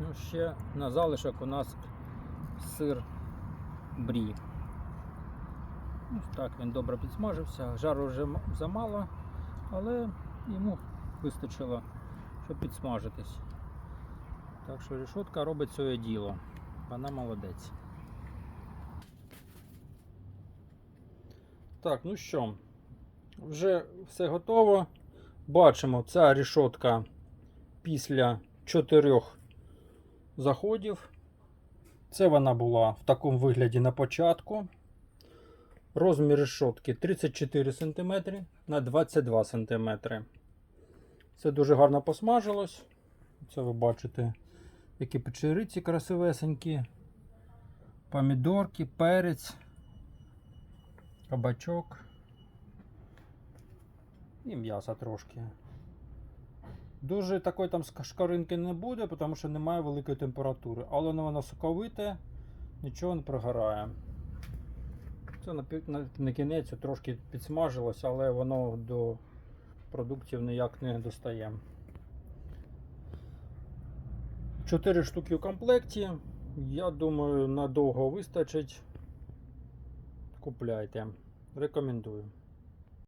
Ну, ще на залишок у нас сир брі. Ось так він добре підсмажився. Жару вже замало, але йому вистачило, щоб підсмажитись. Так що рішотка робить своє діло. Вона молодець. Так, ну що, вже все готово. Бачимо, ця рішотка після чотирьох заходів. Це вона була в такому вигляді на початку. Розмір решотки 34 см на 22 см. Це дуже гарно посмажилось. Це ви бачите, які печериці красивесенькі, помідорки, перець, кабачок і м'яса трошки. Дуже такої там шкаринки не буде, тому що немає великої температури. Але воно соковите, нічого не прогорає. Це на, на, на кінець трошки підсмажилось, але воно до продуктів ніяк не достає. Чотири штуки в комплекті. Я думаю, надовго вистачить. Купляйте. Рекомендую.